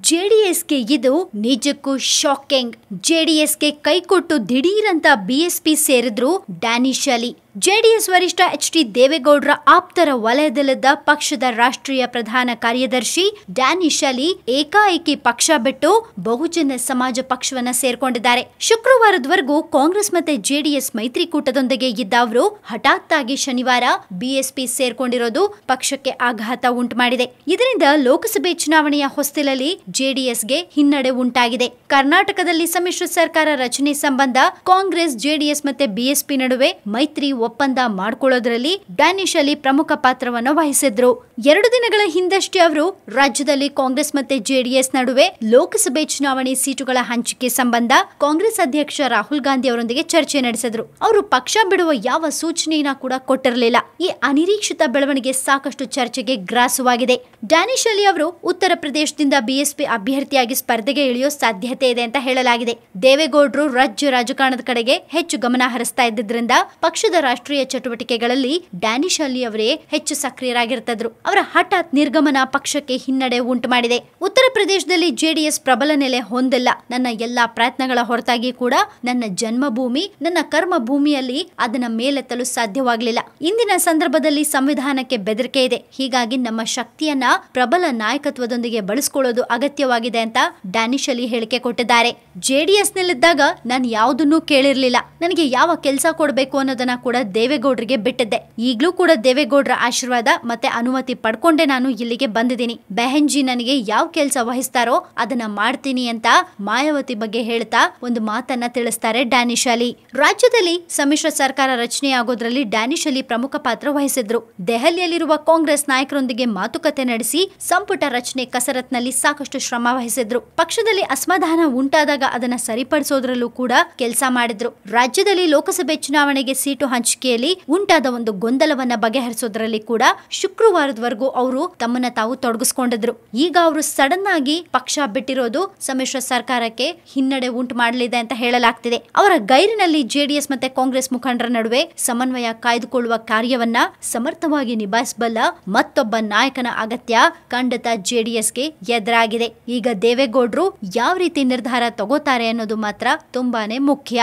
ಜೆಡಿಎಸ್ಗೆ ಇದು ನಿಜಕ್ಕೂ ಶಾಕಿಂಗ್ ಜೆಡಿಎಸ್ಗೆ ಕೈಕೊಟ್ಟು ದಿಢೀರಂತ ಬಿಎಸ್ಪಿ ಸೇರಿದ್ರು ಡ್ಯಾನಿಶ್ ಅಲಿ. ಜೆಡಿಎಸ್ ವರಿಷ್ಠ ಎಚ್ ಡಿ ದೇವೇಗೌಡರ ಆಪ್ತರ ವಲಯದಲ್ಲಿದ್ದ ಪಕ್ಷದ ರಾಷ್ಟ್ರೀಯ ಪ್ರಧಾನ ಕಾರ್ಯದರ್ಶಿ ಡ್ಯಾನಿಶ್ ಅಲಿ ಏಕಾಏಕಿ ಪಕ್ಷ ಬಿಟ್ಟು ಬಹುಜನ ಸಮಾಜ ಪಕ್ಷವನ್ನ ಸೇರ್ಕೊಂಡಿದ್ದಾರೆ. ಶುಕ್ರವಾರದವರೆಗೂ ಕಾಂಗ್ರೆಸ್ ಮತ್ತೆ ಜೆಡಿಎಸ್ ಮೈತ್ರಿಕೂಟದೊಂದಿಗೆ ಇದ್ದ ಅವರು ಹಠಾತ್ ಆಗಿ ಶನಿವಾರ ಬಿಎಸ್ಪಿ ಸೇರ್ಕೊಂಡಿರೋದು ಪಕ್ಷಕ್ಕೆ ಆಘಾತ ಉಂಟು ಮಾಡಿದೆ ಇದರಿಂದ ಲೋಕಸಭೆ ಚುನಾವಣೆಯ ಹೊಸ್ತಿಲಲ್ಲಿ ಜೆಡಿಎಸ್ಗೆ ಹಿನ್ನಡೆ ಉಂಟಾಗಿದೆ. ಕರ್ನಾಟಕದಲ್ಲಿ ಸಮ್ಮಿಶ್ರ ಸರ್ಕಾರ ರಚನೆ ಸಂಬಂಧ ಕಾಂಗ್ರೆಸ್, ಜೆಡಿಎಸ್ ಮತ್ತೆ ಬಿಎಸ್ಪಿ ನಡುವೆ ಮೈತ್ರಿ ಒಪ್ಪಂದ ಮಾಡಿಕೊಳ್ಳೋದ್ರಲ್ಲಿ ಡ್ಯಾನಿಶ್ ಅಲಿ ಪ್ರಮುಖ ಪಾತ್ರವನ್ನು ವಹಿಸಿದ್ರು. ಎರಡು ದಿನಗಳ ಹಿಂದಷ್ಟೇ ಅವರು ರಾಜ್ಯದಲ್ಲಿ ಕಾಂಗ್ರೆಸ್ ಮತ್ತೆ ಜೆಡಿಎಸ್ ನಡುವೆ ಲೋಕಸಭೆ ಚುನಾವಣೆ ಸೀಟುಗಳ ಹಂಚಿಕೆ ಸಂಬಂಧ ಕಾಂಗ್ರೆಸ್ ಅಧ್ಯಕ್ಷ ರಾಹುಲ್ ಗಾಂಧಿ ಅವರೊಂದಿಗೆ ಚರ್ಚೆ ನಡೆಸಿದ್ರು. ಅವರು ಪಕ್ಷ ಬಿಡುವ ಯಾವ ಸೂಚನೆಯನ್ನ ಕೂಡ ಕೊಟ್ಟಿರಲಿಲ್ಲ. ಈ ಅನಿರೀಕ್ಷಿತ ಬೆಳವಣಿಗೆ ಸಾಕಷ್ಟು ಚರ್ಚೆಗೆ ಗ್ರಾಸವಾಗಿದೆ. ಡ್ಯಾನಿಶ್ ಅಲಿ ಅವರು ಉತ್ತರ ಪ್ರದೇಶದಿಂದ ಬಿಎಸ್ಪಿ ಅಭ್ಯರ್ಥಿಯಾಗಿ ಸ್ಪರ್ಧೆಗೆ ಇಳಿಯೋ ಸಾಧ್ಯತೆ ಇದೆ ಅಂತ ಹೇಳಲಾಗಿದೆ. ದೇವೇಗೌಡರು ರಾಜ್ಯ ರಾಜಕಾರಣದ ಕಡೆಗೆ ಹೆಚ್ಚು ಗಮನ ಹರಿಸ್ತಾ ಇದ್ದಿದ್ರಿಂದ ಪಕ್ಷದ ರಾಷ್ಟ್ರೀಯ ಚಟುವಟಿಕೆಗಳಲ್ಲಿ ಡ್ಯಾನಿಶ್ ಅಲಿ ಅವರೇ ಹೆಚ್ಚು ಸಕ್ರಿಯರಾಗಿರ್ತಿದ್ರು. ಅವರ ಹಠಾತ್ ನಿರ್ಗಮನ ಪಕ್ಷಕ್ಕೆ ಹಿನ್ನಡೆ ಉಂಟು ಮಾಡಿದೆ ಉತ್ತರ ಪ್ರದೇಶದಲ್ಲಿ ಜೆಡಿಎಸ್ ಪ್ರಬಲ ನೆಲೆ ಹೊಂದಿಲ್ಲ. ನನ್ನ ಎಲ್ಲಾ ಪ್ರಯತ್ನಗಳ ಹೊರತಾಗಿ ಕೂಡ ನನ್ನ ಜನ್ಮಭೂಮಿ, ನನ್ನ ಕರ್ಮ ಭೂಮಿಯಲ್ಲಿ ಅದನ್ನ ಮೇಲೆತ್ತಲು ಸಾಧ್ಯವಾಗಲಿಲ್ಲ. ಇಂದಿನ ಸಂದರ್ಭದಲ್ಲಿ ಸಂವಿಧಾನಕ್ಕೆ ಬೆದರಿಕೆ ಇದೆ. ಹೀಗಾಗಿ ನಮ್ಮ ಶಕ್ತಿಯನ್ನ ಪ್ರಬಲ ನಾಯಕತ್ವದೊಂದಿಗೆ ಬಳಸಿಕೊಳ್ಳೋದು ಅಗತ್ಯವಾಗಿದೆ ಅಂತ ಡ್ಯಾನಿಶ್ ಅಲಿ ಹೇಳಿಕೆ ಕೊಟ್ಟಿದ್ದಾರೆ. ಜೆಡಿಎಸ್ ನಲ್ಲಿದ್ದಾಗ ನಾನು ಯಾವುದನ್ನೂ ಕೇಳಿರ್ಲಿಲ್ಲ. ನನಗೆ ಯಾವ ಕೆಲಸ ಕೊಡಬೇಕು ಅನ್ನೋದನ್ನ ಕೂಡ ದೇವೇಗೌಡರಿಗೆ ಬಿಟ್ಟಿದ್ದೆ. ಈಗಲೂ ಕೂಡ ದೇವೇಗೌಡರ ಆಶೀರ್ವಾದ ಮತ್ತೆ ಅನುಮತಿ ಪಡ್ಕೊಂಡೆ ನಾನು ಇಲ್ಲಿಗೆ ಬಂದಿದ್ದೀನಿ. ಬೆಹೆನ್ಜಿ ನನಗೆ ಯಾವ ಕೆಲಸ ವಹಿಸ್ತಾರೋ ಅದನ್ನ ಮಾಡ್ತೀನಿ ಅಂತ ಮಾಯಾವತಿ ಬಗ್ಗೆ ಹೇಳ್ತಾ ಒಂದು ಮಾತನ್ನ ತಿಳಿಸ್ತಾರೆ ಡ್ಯಾನಿಶ್ ಅಲಿ ರಾಜ್ಯದಲ್ಲಿ ಸಮ್ಮಿಶ್ರ ಸರ್ಕಾರ ರಚನೆಯಾಗೋದ್ರಲ್ಲಿ ಡ್ಯಾನಿಶ್ ಅಲಿ ಪ್ರಮುಖ ಪಾತ್ರ ವಹಿಸಿದ್ರು. ದೆಹಲಿಯಲ್ಲಿರುವ ಕಾಂಗ್ರೆಸ್ ನಾಯಕರೊಂದಿಗೆ ಮಾತುಕತೆ ನಡೆಸಿ ಸಂಪುಟ ರಚನೆ ಕಸರತ್ನಲ್ಲಿ ಸಾಕಷ್ಟು ಶ್ರಮ ವಹಿಸಿದ್ರು. ಪಕ್ಷದಲ್ಲಿ ಅಸಮಾಧಾನ ಉಂಟಾದಾಗ ಅದನ್ನ ಸರಿಪಡಿಸೋದ್ರಲ್ಲೂ ಕೂಡ ಕೆಲಸ ಮಾಡಿದ್ರು. ರಾಜ್ಯದಲ್ಲಿ ಲೋಕಸಭೆ ಚುನಾವಣೆಗೆ ಸೀಟು ಹಂಚಿಕೆಯಲ್ಲಿ ಉಂಟಾದ ಒಂದು ಗೊಂದಲವನ್ನ ಬಗೆಹರಿಸೋದ್ರಲ್ಲಿ ಕೂಡ ಶುಕ್ರವಾರದವರೆಗೂ ಅವರು ತಮ್ಮನ್ನ ತಾವು ತೊಡಗಿಸ್ಕೊಂಡಿದ್ರು. ಈಗ ಅವರು ಸಡನ್ ಆಗಿ ಪಕ್ಷ ಬಿಟ್ಟಿರೋದು ಸಮ್ಮಿಶ್ರ ಸರ್ಕಾರಕ್ಕೆ ಹಿನ್ನಡೆ ಉಂಟು ಮಾಡಲಿದೆ ಅಂತ ಹೇಳಲಾಗ್ತಿದೆ. ಅವರ ಗೈರಿನಲ್ಲಿ ಜೆಡಿಎಸ್ ಮತ್ತೆ ಕಾಂಗ್ರೆಸ್ ಮುಖಂಡರ ನಡುವೆ ಸಮನ್ವಯ ಕಾಯ್ದುಕೊಳ್ಳುವ ಕಾರ್ಯವನ್ನ ಸಮರ್ಥವಾಗಿ ನಿಭಾಯಿಸಬಲ್ಲ ಮತ್ತೊಬ್ಬ ನಾಯಕನ ಅಗತ್ಯ ಖಂಡಿತ ಜೆಡಿಎಸ್ಗೆ ಎದುರಾಗಿದೆ. ಈಗ ದೇವೇಗೌಡರು ಯಾವ ರೀತಿ ನಿರ್ಧಾರ ತಗೋತಾರೆ ಅನ್ನೋದು ಮಾತ್ರ ತುಂಬಾನೇ ಮುಖ್ಯ.